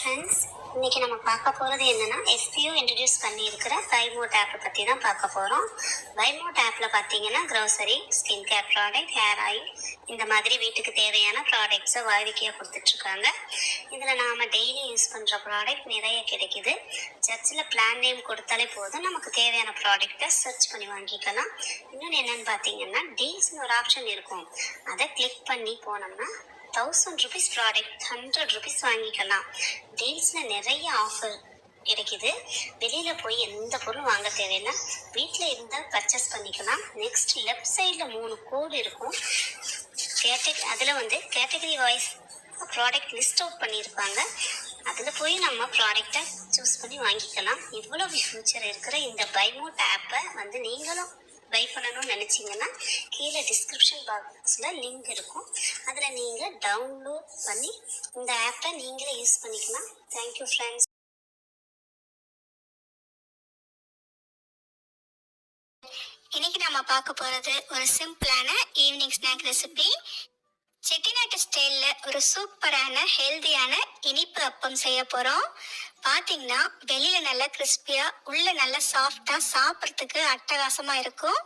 Friends இன்னைக்கு நம்ம பார்க்க போகிறது என்னென்னா எஃபியூ இன்ட்ரடியூஸ் பண்ணியிருக்கிற பைமோட் ஆப்பை பற்றி தான் பார்க்க போகிறோம் பைமோட் ஆப்பில் பார்த்தீங்கன்னா grocery skin care product hair oil இந்த மாதிரி வீட்டுக்கு தேவையான ப்ராடக்ட்ஸை வாடிக்கையாக கொடுத்துட்ருக்காங்க. இதில் நாம் டெய்லி யூஸ் பண்ணுற ப்ராடக்ட் நிறைய கிடைக்குது. சர்ச்சில் பிளான் நேம் கொடுத்தாலே போதும். நமக்கு தேவையான ப்ராடக்ட்டை சர்ச் பண்ணி வாங்கிக்கலாம். இன்னொன்று என்னென்னு பார்த்தீங்கன்னா டீல்ஸ்னு ஒரு ஆப்ஷன் இருக்கும். அதை கிளிக் பண்ணி போனோம்னா thousand rupees product hundred rupees வாங்கிக்கலாம். டீல்ஸில் நிறைய ஆஃபர் கிடைக்குது. வெளியில் போய் எந்த பொருள் வாங்க தேவையில்லை வீட்டில் இருந்தால் பர்ச்சேஸ் பண்ணிக்கலாம். நெக்ஸ்ட் லெஃப்ட் சைடில் மூணு கோடு இருக்கும். கேட்டகரி அதில் வந்து category wise product list out பண்ணியிருப்பாங்க. அதில் போய் நம்ம ப்ராடக்டை சூஸ் பண்ணி வாங்கிக்கலாம். இவ்வளோ ஃபியூச்சர் இருக்கிற இந்த பைமோட் ஆப்பை வந்து நீங்களும் பை பண்ணணும்னு நினச்சிங்கன்னா கீழே டிஸ்கிரிப்ஷன் பாக்ஸில் லிங்க் இருக்கும். அதில் நீங்கள் டவுன்லோட் பண்ணி இந்த ஆப்பை நீங்களே யூஸ் பண்ணிக்கலாம். தேங்க்யூ ஃப்ரெண்ட்ஸ் இன்னைக்கு நம்ம பார்க்க போகிறது ஒரு சிம்பிளான ஈவினிங் ஸ்நாக் ரெசிபி செட்டிநாட்டு ஸ்டைலில் ஒரு சூப்பரான ஹெல்தியான இனிப்பு அப்பம் செய்ய போகிறோம் பார்த்தீங்கன்னா வெளியில் நல்லா கிறிஸ்பியாக உள்ள நல்லா சாஃப்டாக சாப்பிட்றதுக்கு அட்டகாசமாக இருக்கும்.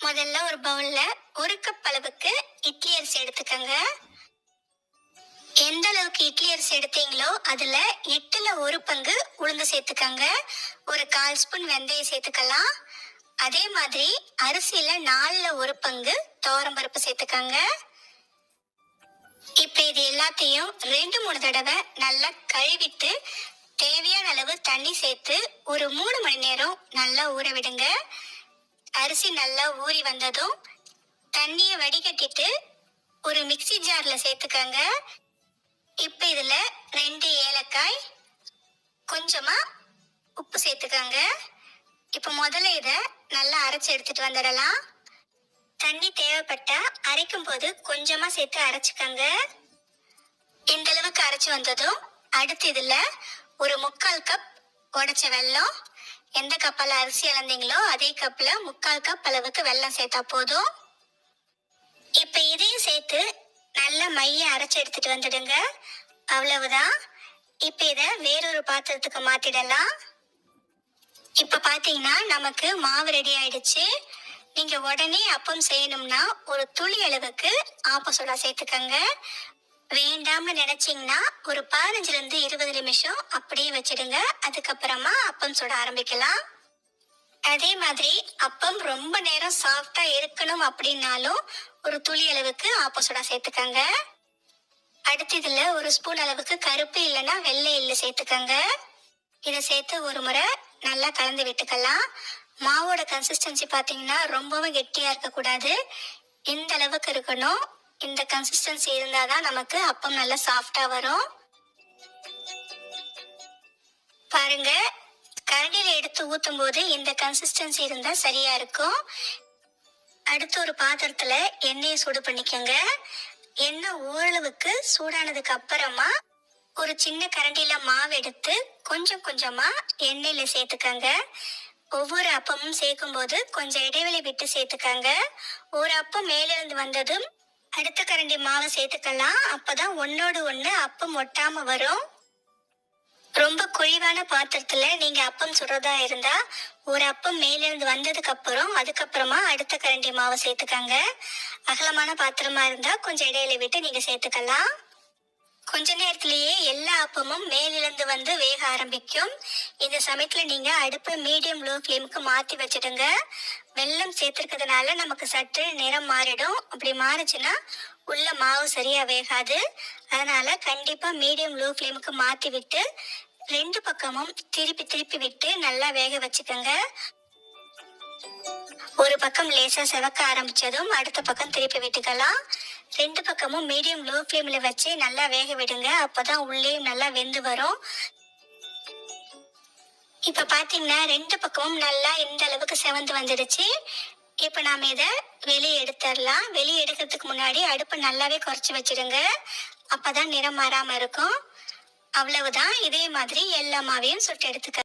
முதல்ல ஒரு பவுலில் ஒரு கப் அளவுக்கு இட்லி அரிசி எடுத்துக்கோங்க. எந்த அளவுக்கு இட்லி அரிசி எடுத்தீங்களோ அதில் எட்டில் ஒரு பங்கு உளுந்து சேர்த்துக்கோங்க. ஒரு கால் ஸ்பூன் வெந்தயம் சேர்த்துக்கலாம். அதே மாதிரி அரிசியில் நாலில் ஒரு பங்கு பருப்பு சேர்த்துக்கோங்க. இப்ப இது எல்லாத்தையும் ரெண்டு மூணு தடவை நல்லா கழுவிட்டு தண்ணி சேர்த்து ஒரு மூணு மணி நேரம் நல்லா ஊற விடுங்க. அரிசி நல்லா ஊறி வந்ததும் தண்ணியை வடிகட்டிட்டு ஒரு மிக்ஸி ஜாரில் சேர்த்துக்கங்க. இப்போ இதில் ரெண்டு ஏலக்காய் கொஞ்சமாக உப்பு சேர்த்துக்கங்க. இப்போ முதல்ல இதை நல்லா அரைச்சி எடுத்துட்டு வந்துடலாம். தண்ணி தேவைப்பட்டா அரைக்கும் போது கொஞ்சமாக சேர்த்து அரைச்சிக்கோங்க. இந்த அளவுக்கு அரைச்சு வந்ததும் அடுத்து இதில் ஒரு முக்கால் கப் உடைச்ச வெள்ளம் எந்த கப்பால அரிசி அளந்தீங்களோ அதே கப்ல முக்கால் கப் அளவுக்கு வெள்ளம் சேர்த்தா போதும். இப்ப இதையும் சேர்த்து நல்ல மைய அரைச்சு எடுத்துட்டு வந்துடுங்க. அவ்வளவுதான். இப்ப இத வேறொரு பாத்திரத்துக்கு மாத்திடலாம். இப்ப பாத்தீங்கன்னா நமக்கு மாவு ரெடி ஆயிடுச்சு. நீங்க உடனே அப்பம் செய்யணும்னா ஒரு துளி அளவுக்கு ஆப்ப சோடா சேர்த்துக்கங்க. வேண்டாம்னு நினைச்சீங்கன்னா ஒரு பதினஞ்சுல இருந்து இருபது நிமிஷம் அப்படியே வச்சிடுங்க. அதுக்கப்புறமா அப்பம் சுட ஆரம்பிக்கலாம். அதே மாதிரி அப்பம் ரொம்ப நேரம் சாஃப்டா இருக்கணும் அப்படின்னாலும் ஒரு துளி அளவுக்கு ஆப்ப சோடா சேர்த்துக்கங்க. அடுத்து இதுல ஒரு ஸ்பூன் அளவுக்கு கருப்பு இல்லைன்னா வெள்ளை எள்ளு சேர்த்துக்கங்க. இதை சேர்த்து ஒரு முறை நல்லா கலந்து விட்டுக்கலாம். மாவோட கன்சிஸ்டன்சி பார்த்தீங்கன்னா ரொம்பவும் கெட்டியா இருக்கக்கூடாது. இந்த அளவுக்கு இருக்கணும் இந்த கன்சிஸ்டன்சி இருந்தாதான் நமக்கு அப்பம் நல்லா சாஃப்டா வரும். பாருங்க கரண்டியில எடுத்து ஊத்தும் போது இந்த கன்சிஸ்டன்சி இருந்தா சரியா இருக்கும். அடுத்து ஒரு பாத்திரத்துல எண்ணெயை சூடு பண்ணிக்கோங்க. எண்ணெய் ஓரளவுக்கு சூடானதுக்கு அப்புறமா ஒரு சின்ன கரண்டியில மாவு எடுத்து கொஞ்சம் கொஞ்சமா எண்ணெயில சேர்த்துக்கங்க. ஒவ்வொரு அப்பமும் சேர்க்கும் போது கொஞ்சம் இடைவெளி விட்டு சேர்த்துக்கங்க. ஒரு அப்பம் மேலிருந்து வந்ததும் அடுத்த கரண்டி மாவை சேர்த்துக்கலாம். அப்பதான் ஒன்னோடு ஒண்ணு அப்பம் ஒட்டாம வரும். ரொம்ப குழிவான பாத்திரத்துல நீங்க அப்பம் சுடுறதா இருந்தா ஒரு அப்பம் மேலிருந்து வந்ததுக்கு அப்புறம் அதுக்கப்புறமா அடுத்த கரண்டி மாவை சேர்த்துக்கங்க. அகலமான பாத்திரமா இருந்தா கொஞ்சம் இடையில விட்டு நீங்க சேர்த்துக்கலாம். கொஞ்ச நேரத்திலேயே எல்லா அப்பமும் மேலிருந்து வந்து வேக ஆரம்பிக்கும். இந்த சமயத்துல நீங்க அடுப்பை மீடியம் லோ ஃப்ளேமுக்கு மாத்தி வச்சிடுங்க. வெல்லம் சேர்த்துருக்கிறதுனால நமக்கு சற்று நிறம் மாறிடும். அப்படி மாறுச்சுன்னா உள்ள மாவு சரியா வேகாது. அதனால கண்டிப்பா மீடியம் லோ ஃப்ளேமுக்கு மாத்தி விட்டு ரெண்டு பக்கமும் திருப்பி திருப்பி விட்டு நல்லா வேக வச்சுக்கோங்க. ஒரு பக்கம் லேசா செவக்க ஆரம்பிச்சதும் அடுத்த பக்கம் திருப்பி விட்டுக்கலாம். ரெண்டு பக்கமும் மீடியம் லோ ஃப்ளேமில் வச்சு நல்லா வேக விடுங்க. அப்பதான் உள்ளேயும் நல்லா வெந்து வரும். இப்ப பாத்தீங்கன்னா ரெண்டு பக்கமும் நல்லா இந்த அளவுக்கு செவந்து வந்துடுச்சு. இப்ப நாம இத வெளியே எடுத்துடலாம். வெளியே எடுக்கிறதுக்கு முன்னாடி அடுப்பு நல்லாவே குறைச்சு வச்சிடுங்க. அப்பதான் நிறம் மாறாம இருக்கும். அவ்வளவுதான். இதே மாதிரி எல்லா மாவையும் சுட்டு எடுத்துக்க